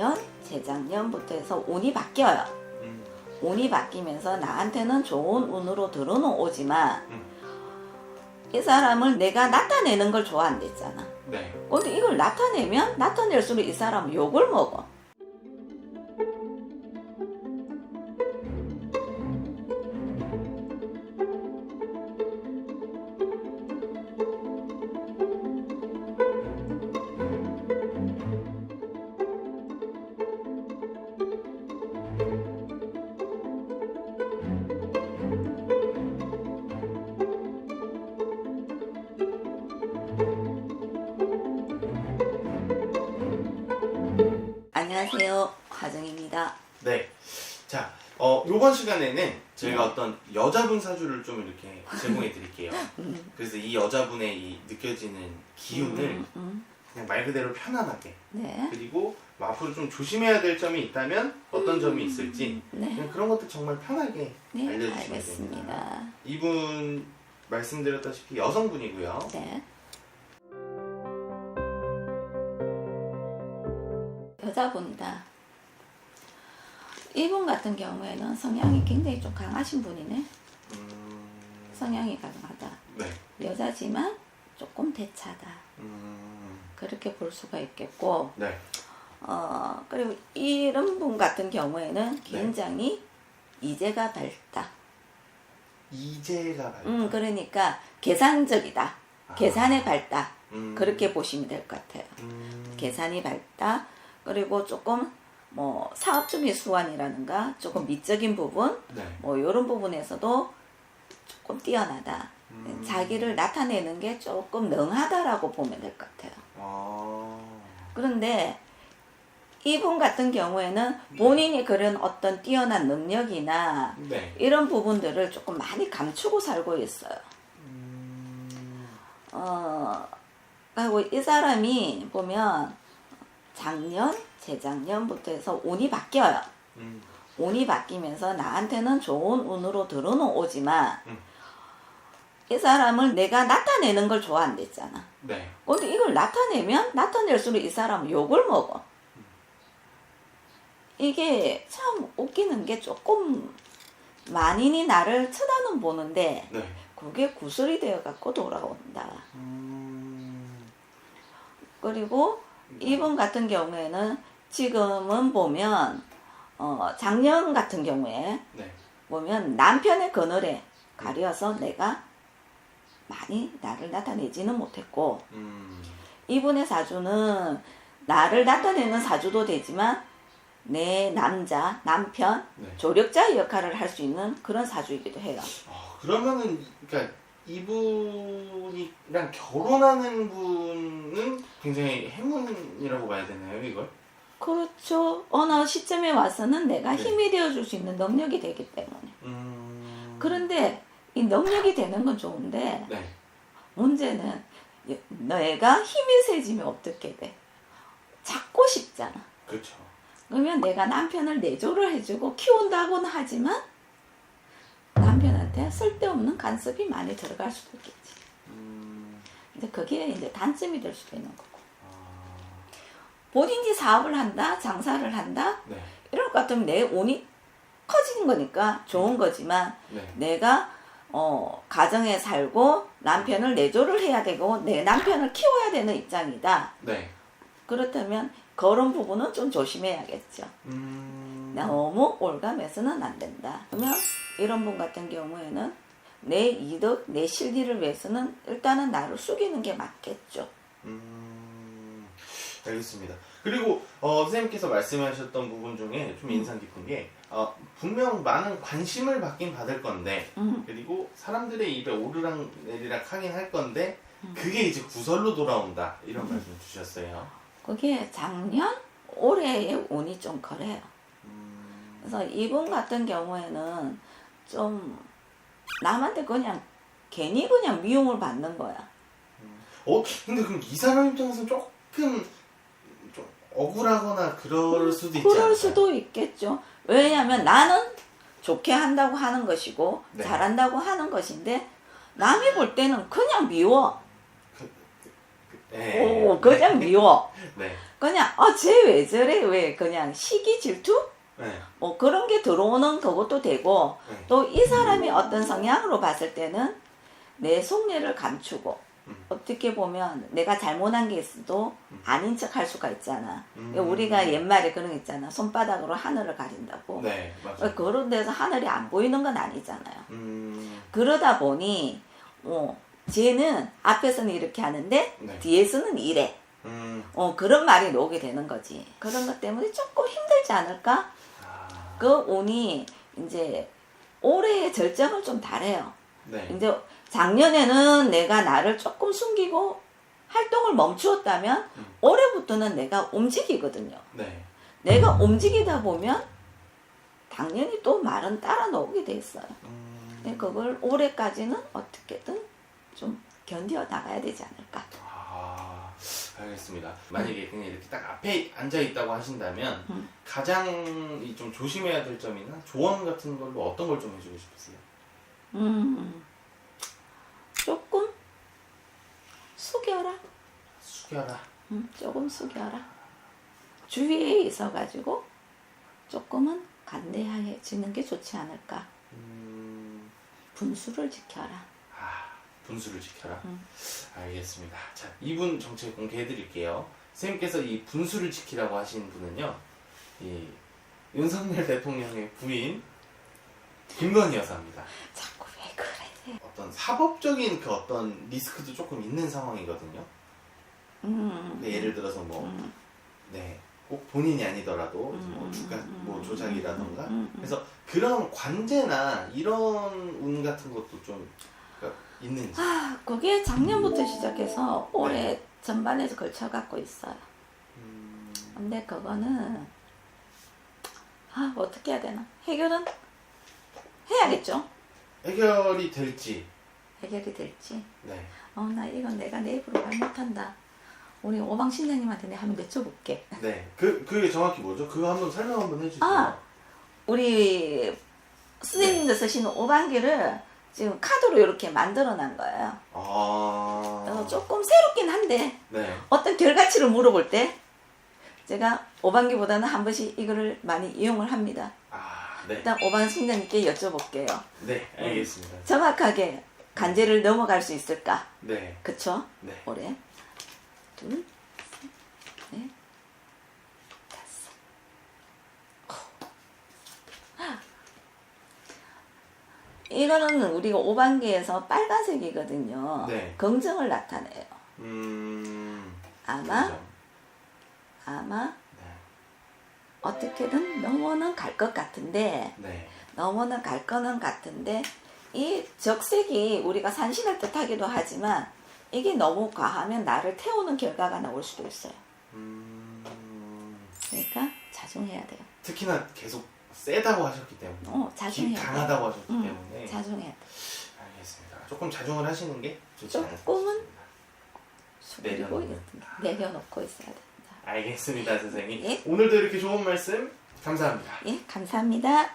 작년, 재작년부터 해서 운이 바뀌어요. 음, 운이 바뀌면서 나한테는 좋은 운으로 들어는 오지만 음. 이 사람을 내가 나타내는 걸 좋아한댔잖아. 네. 근데 이걸 나타내면 나타낼수록 이 사람은 욕을 먹어. 안녕하세요. 화정입니다. 네. 자, 어, 요번 시간에는 저희가 어떤 여자분 사주를 좀 이렇게 제공해 드릴게요. 음, 그래서 이 여자분의 이 느껴지는 기운을 음, 음. 그냥 말 그대로 편안하게 네. 그리고 뭐 앞으로 좀 조심해야 될 점이 있다면 어떤 점이 있을지 네. 그냥 그런 것들 정말 편하게 네, 알려주시면 됩니다. 알겠습니다. 이분 말씀드렸다시피 여성분이고요. 네. 여자분이다. 이분 같은 경우에는 성향이 굉장히 좀 강하신 분이네. 음, 성향이 강하다. 네. 여자지만 조금 대차다. 음, 그렇게 볼 수가 있겠고, 네. 어, 그리고 이런 분 같은 경우에는 굉장히 이제가 밝다. 이제가 밝다. 음, 그러니까 계산적이다. 아. 계산에 밝다. 음, 그렇게 보시면 될 것 같아요. 음, 계산이 밝다. 그리고 조금 뭐 사업적인 수완이라든가 조금 미적인 부분 네. 뭐 이런 부분에서도 조금 뛰어나다. 음. 자기를 나타내는 게 조금 능하다라고 보면 될 것 같아요. 아, 그런데 이분 같은 경우에는 본인이 그런 어떤 뛰어난 능력이나 네. 이런 부분들을 조금 많이 감추고 살고 있어요. 음, 어, 그리고 이 사람이 보면 작년, 재작년부터 해서 운이 바뀌어요. 음, 운이 바뀌면서 나한테는 좋은 운으로 들어는 오지만 음. 이 사람을 내가 나타내는 걸 좋아한댔잖아. 네. 근데 이걸 나타내면 나타낼수록 이 사람은 욕을 먹어. 이게 참 웃기는 게 조금 만인이 나를 쳐다는 보는데 네. 그게 구슬이 되어 갖고 돌아온다. 음, 그리고 이분 같은 경우에는 지금은 보면 어 작년 같은 경우에 네. 보면 남편의 그늘에 가려서 내가 많이 나를 나타내지는 못했고 음, 이분의 사주는 나를 나타내는 사주도 되지만 내 남자 남편 네. 조력자의 역할을 할 수 있는 그런 사주이기도 해요. 아, 그러면은 그러니까 이분이랑 결혼하는 분은 굉장히 행운이라고 봐야 되나요, 이걸? 그렇죠. 어느 시점에 와서는 내가 네. 힘이 되어줄 수 있는 능력이 되기 때문에. 음, 그런데 이 능력이 되는 건 좋은데 네. 문제는 내가 힘이 세지면 어떻게 돼? 찾고 싶잖아. 그렇죠. 그러면 내가 남편을 내조를 해주고 키운다고는 하지만 남편한테 쓸데없는 간섭이 많이 들어갈 수도 있겠지. 음, 근데 그게 이제 단점이 될 수도 있는 거고. 아, 본인이 사업을 한다, 장사를 한다, 네. 이럴 것 같으면 내 운이 커지는 거니까 좋은 거지만 네. 내가 어, 가정에 살고 남편을 내조를 해야 되고 내 남편을 키워야 되는 입장이다. 네. 그렇다면 그런 부분은 좀 조심해야겠죠. 음, 너무 올감해서는 안 된다. 그러면 이런 분 같은 경우에는 내 이득, 내 실리를 위해서는 일단은 나를 숙이는 게 맞겠죠. 음, 알겠습니다. 그리고 어, 선생님께서 말씀하셨던 부분 중에 좀 인상 깊은 게 어, 분명 많은 관심을 받긴 받을 건데 음, 그리고 사람들의 입에 오르락 내리락 하긴 할 건데 음. 그게 이제 구설로 돌아온다 이런 말씀 주셨어요. 그게 작년, 올해의 운이 좀 그래요. 음, 그래서 이분 같은 경우에는 좀 남한테 그냥 괜히 그냥 미움을 받는 거야. 어 근데 그럼 이 사람 입장에서 조금 좀 억울하거나 그럴 수도 있지 그럴 않을까요? 수도 있겠죠. 왜냐하면 나는 좋게 한다고 하는 것이고 네. 잘한다고 하는 것인데 남이 볼 때는 그냥 미워. 네. 오, 그냥 미워. 네. 그냥 어쟤 왜 저래 왜 그냥 시기 질투 네. 뭐 그런 게 들어오는 그것도 되고 네. 또이 사람이 어떤 성향으로 봤을 때는 내 속내를 감추고 음. 어떻게 보면 내가 잘못한 게 있어도 음. 아닌 척 할 수가 있잖아. 음. 우리가 옛말에 그런 거 있잖아. 손바닥으로 하늘을 가린다고. 네, 맞아요. 그런 데서 하늘이 안 보이는 건 아니잖아요. 음, 그러다 보니 어, 쟤는 앞에서는 이렇게 하는데 네. 뒤에서는 이래. 음, 어, 그런 말이 나오게 되는 거지. 그런 것 때문에 조금 힘들지 않을까? 아, 그 운이 이제 올해의 절정을 좀 다래요. 네. 이제 작년에는 내가 나를 조금 숨기고 활동을 멈추었다면 음. 올해부터는 내가 움직이거든요. 네. 내가 움직이다 보면 당연히 또 말은 따라 나오게 돼 있어요. 음, 근데 그걸 올해까지는 어떻게든 좀 견뎌 나가야 되지 않을까. 아, 알겠습니다. 만약에 그냥 이렇게 딱 앞에 앉아 있다고 하신다면 음. 가장 이 좀 조심해야 될 점이나 조언 같은 걸로 어떤 걸 좀 해주고 싶으세요? 음, 조금 숙여라. 숙여라. 음, 조금 숙여라. 주위에 있어가지고 조금은 간대해지는 게 좋지 않을까. 음, 분수를 지켜라. 아, 분수를 지켜라. 음. 알겠습니다. 자, 이분 정체 공개해 드릴게요. 선생님께서 이 분수를 지키라고 하신 분은요, 이 윤석열 대통령의 부인 김건희 여사입니다. 자꾸 왜 그래? 어떤 사법적인 그 어떤 리스크도 조금 있는 상황이거든요. 음, 근데 예를 들어서 뭐, 음, 네, 꼭 본인이 아니더라도 음, 뭐 주가 음, 뭐 음, 조작이라던가. 음, 음. 그래서 그런 관제나 이런 운 같은 것도 좀 있는지. 아, 그게 작년부터 시작해서 올해 전반에서 걸쳐 갖고 있어요. 음, 근데 그거는 아 어떻게 해야 되나? 해결은 해야겠죠. 해결이 될지. 해결이 될지. 네. 어나 이건 내가 내 입으로 말 못한다. 우리 오방 신장님한테 내가 한번 여쭤볼게. 네. 그, 그게 정확히 뭐죠? 그거 한번 설명 한번 해주세요. 아! 우리 선생님들 쓰시는 오방기를 지금 카드로 이렇게 만들어 난 거예요. 아. 그래서 조금 새롭긴 한데 네. 어떤 결과치를 물어볼 때 제가 오방기보다는 한 번씩 이거를 많이 이용을 합니다. 아, 네. 일단 오방 신장님께 여쭤볼게요. 네, 알겠습니다. 정확하게 간제를 넘어갈 수 있을까? 네. 그쵸? 네. 올해 둘, 이거는 우리가 오반기에서 빨간색이거든요. 네. 긍정을 나타내요. 음. 아마 그죠. 아마 네. 어떻게든 넘어는 갈 것 같은데 네. 넘어는 갈 거는 같은데 이 적색이 우리가 산신을 뜻하기도 하지만 이게 너무 과하면 나를 태우는 결과가 나올 수도 있어요. 음. 그러니까 자중해야 돼요. 특히나 계속 세다고 하셨기 때문에. 어, 기- 자중해야. 강하다고 하셨기 음, 때문에. 자중해야 돼. 알겠습니다. 조금 자중을 하시는 게 좋지 않을까 조금은 싶습니다. 숙이고 내려놓는. 있- 내려놓고 있어야 됩니다. 알겠습니다, 선생님. 예. 오늘도 이렇게 좋은 말씀 감사합니다. 예, 감사합니다.